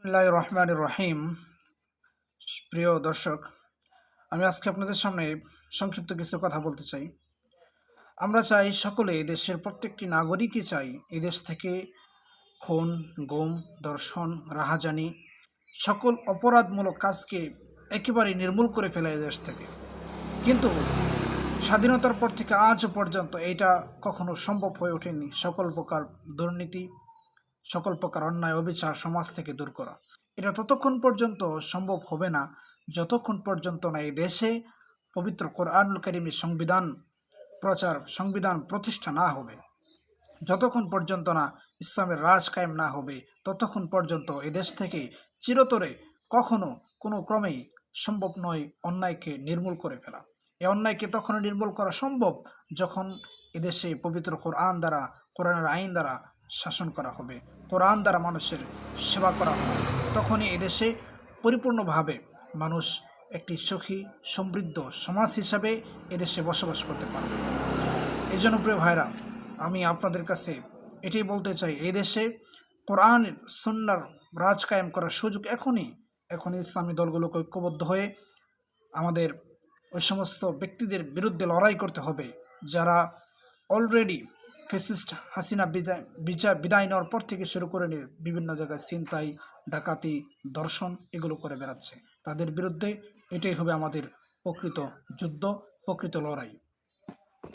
বিসমিল্লাহ রহমান রহিম প্রিয় দর্শক, আমি আজকে আপনাদের সামনে সংক্ষিপ্ত কিছু কথা বলতে চাই। আমরা চাই সকলে দেশের প্রত্যেকটি নাগরিকই চাই এই দেশ থেকে খুন, গুম দর্শন রাহাজানি সকল অপরাধমূলক কাজকে একেবারে নির্মূল করে ফেলে এই দেশ থেকে। কিন্তু স্বাধীনতার পর থেকে আজ পর্যন্ত এটা কখনো সম্ভব হয়ে ওঠেনি সকল প্রকার দুর্নীতি সকল প্রকার অন্যায়, অবিচার সমাজ থেকে দূর করা। এটা ততক্ষণ পর্যন্ত সম্ভব হবে না, যতক্ষণ পর্যন্ত না এই দেশে পবিত্র কোরআনুল করিমের সংবিধান প্রচার, সংবিধান প্রতিষ্ঠা না হবে। যতক্ষণ পর্যন্ত না ইসলামের রাজ কায়েম না হবে, ততক্ষণ পর্যন্ত এ দেশ থেকে চিরতরে কখনো কোনো ক্রমেই সম্ভব নয় অন্যায়কে নির্মূল করে ফেলা। এই অন্যায়কে তখন নির্মূল করা সম্ভব যখন এদেশে পবিত্র কোরআন দ্বারা, কোরআনের আইন দ্বারা শাসন করা হবে। কোরআন দ্বারা মানুষের সেবা করা হবে। তখনই এদেশে পরিপূর্ণভাবে মানুষ একটি সুখী, সমৃদ্ধ সমাজ হিসাবে এদেশে বসবাস করতে পারবে। এই জন্য প্রিয় ভাইরা আমি আপনাদের কাছে এটাই বলতে চাই এই দেশে কোরআনের সন্ন্যার রাজ কায়েম করার সুযোগ এখনই এখন ইসলামী দলগুলোকে ঐক্যবদ্ধ হয়ে আমাদের ওই সমস্ত ব্যক্তিদের বিরুদ্ধে লড়াই করতে হবে, যারা অলরেডি ফেসিস্ট হাসিনা বিদায়, বিচার, বিদায় নেওয়ার পর থেকে শুরু করে নিয়ে বিভিন্ন জায়গায় ছিনতাই, ডাকাতি দর্শন এগুলো করে বেড়াচ্ছে। তাদের বিরুদ্ধে এটাই হবে আমাদের প্রকৃত যুদ্ধ, প্রকৃত লড়াই।